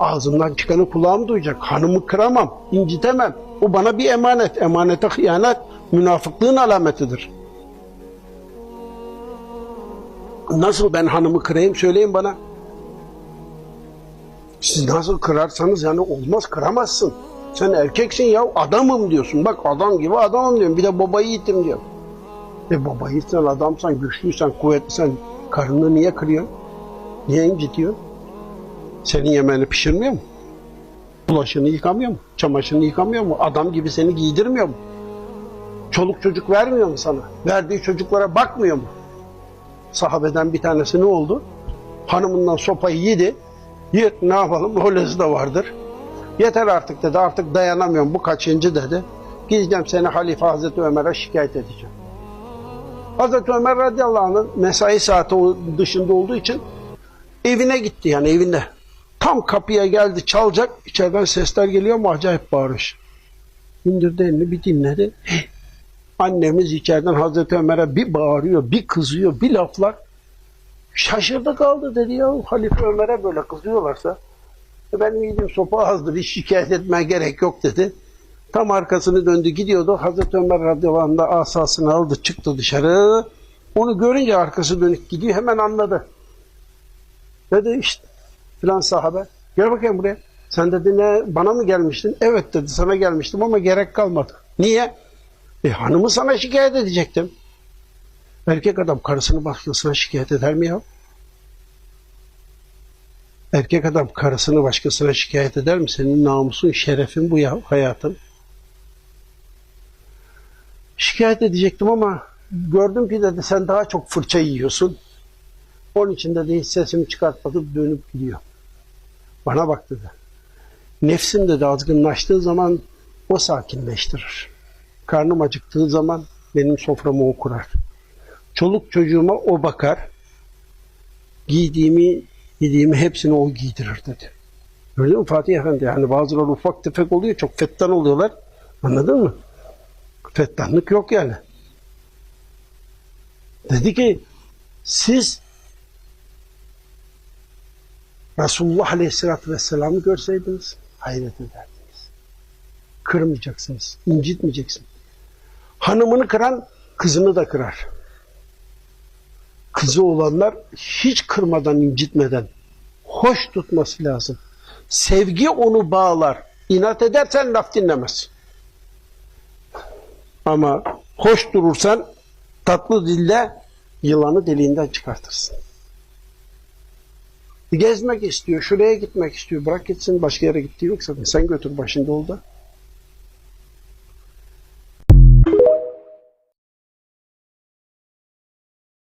Ağzımdan çıkanı kulağım duyacak. Hanımı kıramam, incitemem. O bana bir emanet. Emanete hıyanet münafıklığın alametidir. Nasıl ben hanımı kırayım söyleyin bana. Siz nasıl kırarsanız yani olmaz kıramazsın. Sen erkeksin ya adamım diyorsun. Bak adam gibi adamım diyorum. Bir de baba yiğitim diyor. E baba yiğitsen adamsan, güçlüysen, kuvvetlisin. Karını niye kırıyorsun? Niye incitiyorsun? Senin yemeğini pişirmiyor mu? Bulaşığını yıkamıyor mu? Çamaşırını yıkamıyor mu? Adam gibi seni giydirmiyor mu? Çoluk çocuk vermiyor mu sana? Verdiği çocuklara bakmıyor mu? Sahabeden bir tanesi ne oldu? Hanımından sopayı yedi. Yet ne yapalım? Öylesi de vardır. Yeter artık dedi. Artık dayanamıyorum. Bu kaçıncı dedi. Gideceğim seni Halife Hazreti Ömer'e şikayet edeceğim. Hazreti Ömer radıyallahu anh'ın mesai saati dışında olduğu için evine gitti yani evine. Tam kapıya geldi çalacak. İçeriden sesler geliyor mu acayip bağırış. İndirdi elini bir dinledi. Annemiz içeriden Hazreti Ömer'e bir bağırıyor, bir kızıyor, bir laflar. Şaşırdı kaldı dedi ya Halife Ömer'e böyle kızıyorlarsa. "E Benim yediğim sopa azdır, hiç şikayet etmeye gerek yok dedi. Tam arkasını döndü gidiyordu. Hazreti Ömer radıyallahu anh da asasını aldı çıktı dışarı. Onu görünce arkası dönük gidiyor hemen anladı. Dedi işte filan sahabe. Gel bakayım buraya. Sen dedi ne bana mı gelmiştin? Evet dedi sana gelmiştim ama gerek kalmadı. Niye? E hanımı sana şikayet edecektim. Erkek adam karısını başkasına şikayet eder mi ya? Erkek adam karısını başkasına şikayet eder mi? Senin namusun, şerefin bu ya hayatın. Şikayet edecektim ama gördüm ki dedi sen daha çok fırça yiyorsun. Onun için dedi hiç sesimi çıkartmadım dönüp gidiyor. Bana bak dedi. Nefsim dedi azgınlaştığı zaman o sakinleştirir. Karnım acıktığı zaman benim soframı o kurar. Çoluk çocuğuma o bakar. Giydiğimi, yediğimi hepsini o giydirir dedi. Gördün mü Fatih Efendi? Yani bazıları ufak tefek oluyor, çok fettan oluyorlar. Anladın mı? Fettanlık yok yani. Dedi ki siz Resulullah Aleyhisselatü Vesselam'ı görseydiniz hayret ederdiniz. Kırmayacaksınız, incitmeyeceksiniz. Hanımını kıran kızını da kırar. Kızı olanlar hiç kırmadan, incitmeden hoş tutması lazım. Sevgi onu bağlar. İnat edersen laf dinlemez. Ama hoş durursan tatlı dille yılanı deliğinden çıkartırsın. Gezmek istiyor, şuraya gitmek istiyor. Bırak gitsin başka yere gittiği yoksa sen götür başında ol da.